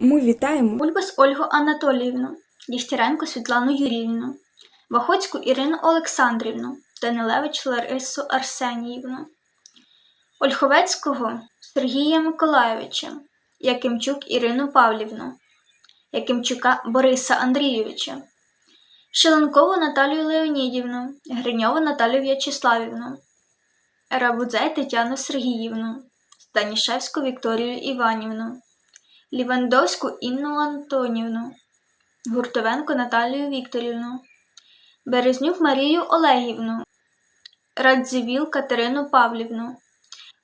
Ми вітаємо Бульбас Ольгу Анатоліївну, Дігтяренко Світлану Юріївну, Вахоцьку Ірину Олександрівну, Данилевич Ларису Арсеніївну, Ольховецького Сергія Миколайовича, Якимчук Ірину Павлівну, Якимчука Бориса Андрійовича, Шеленкову Наталію Леонідівну, Гриньову Наталію В'ячеславівну, Рабудзей Тетяну Сергіївну, Станішевську Вікторію Іванівну. Лівандовську Інну Антонівну, Гуртовенко Наталію Вікторівну, Березнюк Марію Олегівну, Радзивіл Катерину Павлівну,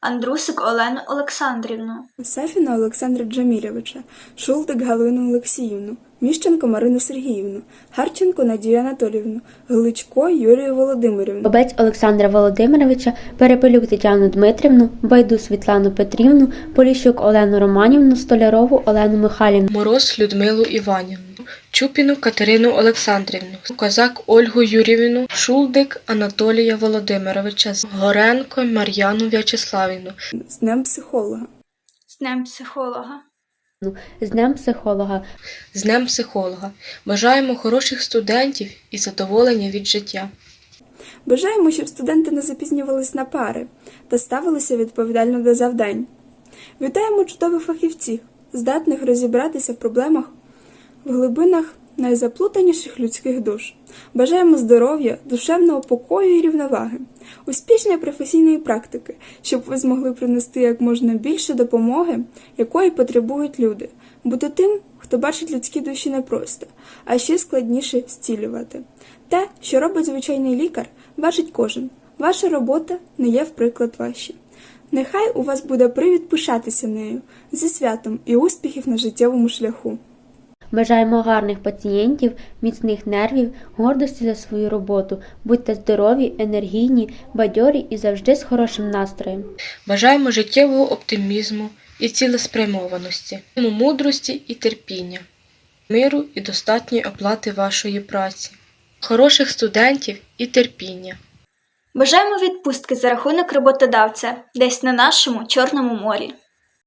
Андрусик Олену Олександрівну, Сафіна Олександра Джамілєвича, Шулдик Галину Олексіївну, Міщенко Марину Сергіївну, Харченко Надію Анатоліївну, Гличко Юлію Володимирівну. Бобець Олександра Володимировича, Перепелюк Тетяну Дмитрівну, Байду Світлану Петрівну, Поліщук Олену Романівну, Столярову Олену Михайлівну. Мороз Людмилу Іванівну, Чупіну Катерину Олександрівну, Козак Ольгу Юрівну, Шулдик Анатолія Володимировича, Горенко Мар'яну В'ячеславівну, З Днем психолога. з Днем психолога. З Днем психолога. з Днем психолога. Бажаємо хороших студентів і задоволення від життя. Бажаємо, щоб студенти не запізнювались на пари та ставилися відповідально до завдань. Вітаємо чудових фахівців, здатних розібратися в проблемах в глибинах найзаплутаніших людських душ. Бажаємо здоров'я, душевного покою і рівноваги, успішної професійної практики, щоб ви змогли принести як можна більше допомоги, якої потребують люди, бути тим, хто бачить людські душі не просто, а ще складніше зцілювати. Те, що робить звичайний лікар, бачить кожен. Ваша робота не є в приклад ваші. Нехай у вас буде привід пишатися нею зі святом і успіхів на життєвому шляху. Бажаємо гарних пацієнтів, міцних нервів, гордості за свою роботу. Будьте здорові, енергійні, бадьорі і завжди з хорошим настроєм. Бажаємо життєвого оптимізму і цілеспрямованості, мудрості і терпіння, миру і достатньої оплати вашої праці, хороших студентів і терпіння. Бажаємо відпустки за рахунок роботодавця десь на нашому Чорному морі.